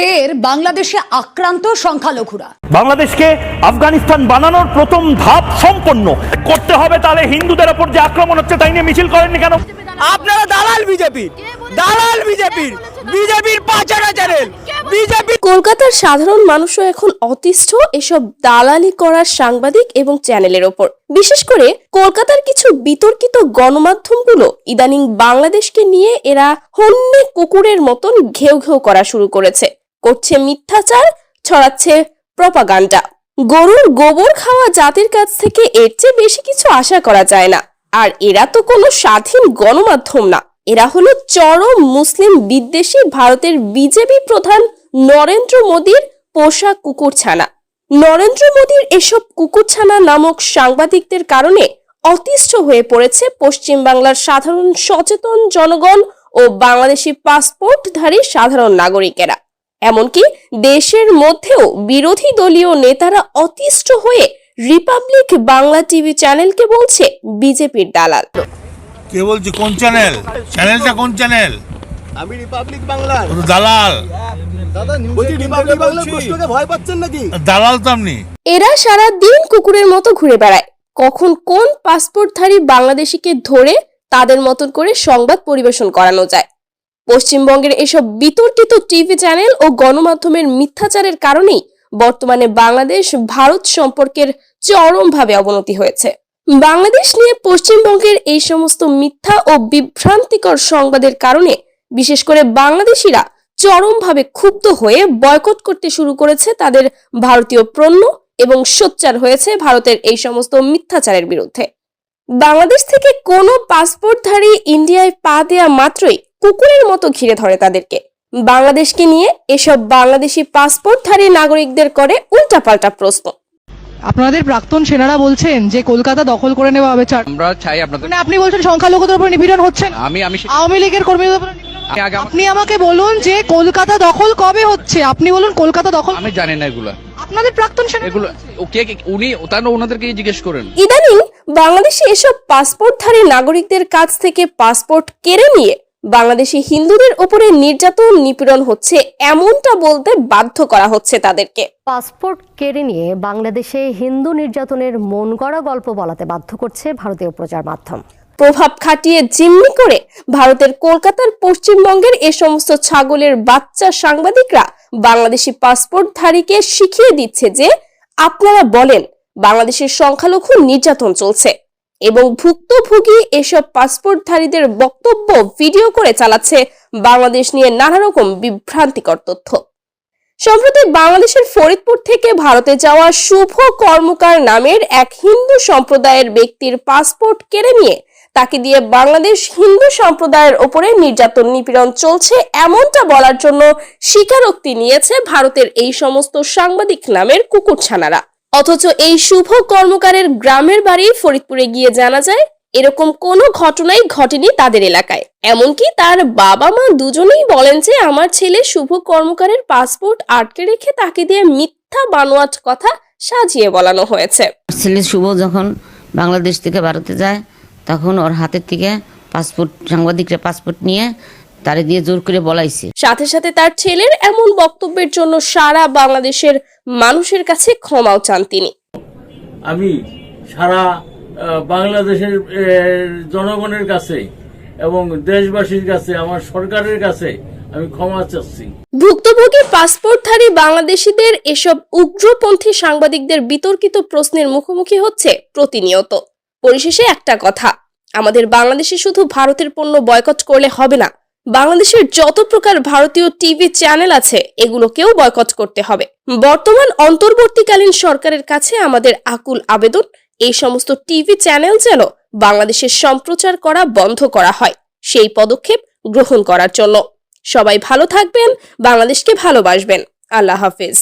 ফের বাংলাদেশে আক্রান্ত সংখ্যালঘুরা। বাংলাদেশকে আফগানিস্তান বানানোর প্রথম ধাপ সম্পন্ন। করতে হবে তাহলে হিন্দুদের ওপর যে আক্রমণ হচ্ছে তাই নিয়ে মিছিল করেননি কেন? আপনারা দালাল বিজেপির দালাল বিজেপির বিজেপির পাচারা চ্যানেল। বিজেপি কলকাতার সাধারণ মানুষও এখন অতিষ্ঠ এসব দালালি করার সাংবাদিক এবং চ্যানেলের ওপর। বিশেষ করে কলকাতার কিছু বিতর্কিত গণমাধ্যমগুলো ইদানিং বাংলাদেশকে নিয়ে এরা হন্যে কুকুরের মতন ঘেউ ঘেউ করা শুরু করেছে। করছে মিথ্যাচার, ছড়াচ্ছে প্রপাগান্ডা গরুর গোবর খাওয়া জাতির কাছ থেকে এর চেয়ে বেশি কিছু আশা করা যায় না। আর এরা তো কোনো স্বাধীন গণমাধ্যম না। এরা হলো চরম মুসলিম বিদ্বেষী ভারতের বিজেপি প্রধান নরেন্দ্র মোদীর পোষা কুকুরছানা। নরেন্দ্র মোদীর এসব কুকুরছানা নামক সাংবাদিকদের কারণে অতিষ্ঠ হয়ে পড়েছে পশ্চিমবাংলার সাধারণ সচেতন জনগণ ও বাংলাদেশি পাসপোর্টধারী সাধারণ নাগরিকেরা। এমনকি দেশের মধ্যেও বিরোধী দলীয় নেতারা অতিষ্ঠ হয়ে রিপাবলিক বাংলা টিভি চ্যানেলকে বলছে বিজেপির দালাল। কে বলছি? কোন চ্যানেল? চ্যানেলটা কোন চ্যানেল? আমি রিপাবলিক বাংলার। ও দালাল। দাদা বলছি রিপাবলিক বাংলার প্রশ্নকে ভয় পাচ্ছেন নাকি? দালাল তো আপনি। এরা সারা দিন কুকুরের মতো ঘুরে বেড়ায়। কখন কোন পাসপোর্টধারী বাংলাদেশিকে ধরে তাদের মতন করে সংবাদ পরিবেশন করানো যায়? পশ্চিমবঙ্গের এসব বিতর্কিত টিভি চ্যানেল ও গণমাধ্যমের মিথ্যাচারের কারণেই বর্তমানে বাংলাদেশ ভারত সম্পর্কের চরমভাবে অবনতি হয়েছে। বাংলাদেশ নিয়ে পশ্চিমবঙ্গের এই সমস্ত মিথ্যা ও বিভ্রান্তিকর সংবাদের কারণে বিশেষ করে বাংলাদেশিরা চরমভাবে ক্ষুব্ধ হয়ে বয়কট করতে শুরু করেছে তাদের ভারতীয় পণ্য এবং সোচ্চার হয়েছে ভারতের এই সমস্ত মিথ্যাচারের বিরুদ্ধে। বাংলাদেশ থেকে কোনো পাসপোর্টধারী ইন্ডিয়ায় পা দেয়া মাত্রই কুকুরের মতো ঘিরে ধরে তাদেরকে। বাংলাদেশকে নিয়ে এসব বাংলাদেশি পাসপোর্টধারী নাগরিকদের করে উল্টাপাল্টা প্রশ্ন। আপনাদের প্রাক্তন সেনারা বলছেন যে কলকাতা দখল করে নেওয়া হবে চার আমরা চাই আপনাদের মানে আপনি বলছেন সংখ্যালঘুদের উপর নিপীড়ন হচ্ছে না? আমি আমি সে- আওয়ামী লীগের কর্মীদের উপর নিপীড়ন হচ্ছে? আগে আমার- আপনি আমাকে বলুন যে কলকাতা দখল কবে হচ্ছে? আপনি বলুন কলকাতা দখল আমি জানি না এগুলো। আপনাদের প্রাক্তন সেনা এগুলো ও কে কে- উনি তার ওনাদেরকে জিজ্ঞেস করেন। ইদানিং বাংলাদেশে এসব পাসপোর্টধারী নাগরিকদের কাছ থেকে পাসপোর্ট কেড়ে নিয়ে বাংলাদেশি হিন্দুদের উপরে নির্যাতন নিপীড়ন হচ্ছে এমনটা বলতে বাধ্য করা হচ্ছে তাদেরকে। পাসপোর্ট কেড়ে নিয়ে বাংলাদেশে হিন্দু নির্যাতনের মন গড়া গল্প বলাতে বাধ্য করছে ভারতীয় প্রচার মাধ্যম। প্রভাব খাটিয়ে জিম্মি করে ভারতের কলকাতার পশ্চিমবঙ্গের এ সমস্ত ছাগলের বাচ্চা সাংবাদিকরা বাংলাদেশি পাসপোর্টধারীকে শিখিয়ে দিচ্ছে যে আপনারা বলেন বাংলাদেশের সংখ্যালঘু নির্যাতন চলছে। এবং ভুক্তভোগী এসব পাসপোর্টধারীদের বক্তব্য ভিডিও করে চালাচ্ছে বাংলাদেশ নিয়ে নানা রকম বিভ্রান্তিকর তথ্য। সম্প্রতি বাংলাদেশের ফরিদপুর থেকে ভারতে যাওয়া শুভ কর্মকার নামের এক হিন্দু সম্প্রদায়ের ব্যক্তির পাসপোর্ট কেড়ে নিয়ে তাকে দিয়ে বাংলাদেশ হিন্দু সম্প্রদায়ের ওপরে নির্যাতন নিপীড়ন চলছে এমনটা বলার জন্য স্বীকারোক্তি নিয়েছে ভারতের এই সমস্ত সাংবাদিক নামের কুকুরছানারা। অথচ এই শুভ কর্মকারের গ্রামের বাড়ি ফরিদপুরে গিয়ে জানা যায়, এরকম কোনো ঘটনাই ঘটেনি তাদের এলাকায়। এমনকি তার বাবা মা দুজনেই বলেন যে, আমার ছেলে শুভ কর্মকারের পাসপোর্ট আটকে রেখে তাকে দিয়ে মিথ্যা বানোয়াট কথা সাজিয়ে বলানো হয়েছে। ছেলে শুভ যখন বাংলাদেশ থেকে ভারতে যায়, তখন ওর হাতের থেকে পাসপোর্ট, সাংবাদিকরা পাসপোর্ট নিয়ে তারে দিয়ে জোর করে বলাইছে। সাথে সাথে তার ছেলের এমন বক্তব্যের জন্য সারা বাংলাদেশের মানুষের কাছে ক্ষমাও চান তিনি। আমি সারা আহ, বাংলাদেশের জনগণের কাছে এবং দেশবাসীর কাছে আমার সরকারের কাছে আমি ক্ষমা চাচ্ছি। ভুক্তভোগী পাসপোর্টধারী বাংলাদেশিদের এসব উগ্রপন্থী সাংবাদিকদের বিতর্কিত প্রশ্নের মুখোমুখি হচ্ছে প্রতিনিয়ত। পরিশেষে একটা কথা আমাদের বাংলাদেশে শুধু ভারতের পণ্য বয়কট করলে হবে না বাংলাদেশের যত প্রকার ভারতীয় টিভি চ্যানেল আছে, এগুলোকেও বয়কট করতে হবে। বর্তমান অন্তর্বর্তীকালীন সরকারের কাছে আমাদের আকুল আবেদন, এই সমস্ত টিভি চ্যানেল যেন বাংলাদেশের সম্প্রচার করা বন্ধ করা হয়, সেই পদক্ষেপ গ্রহণ করার জন্য। সবাই ভালো থাকবেন, বাংলাদেশকে ভালোবাসবেন। আল্লাহ হাফিজ।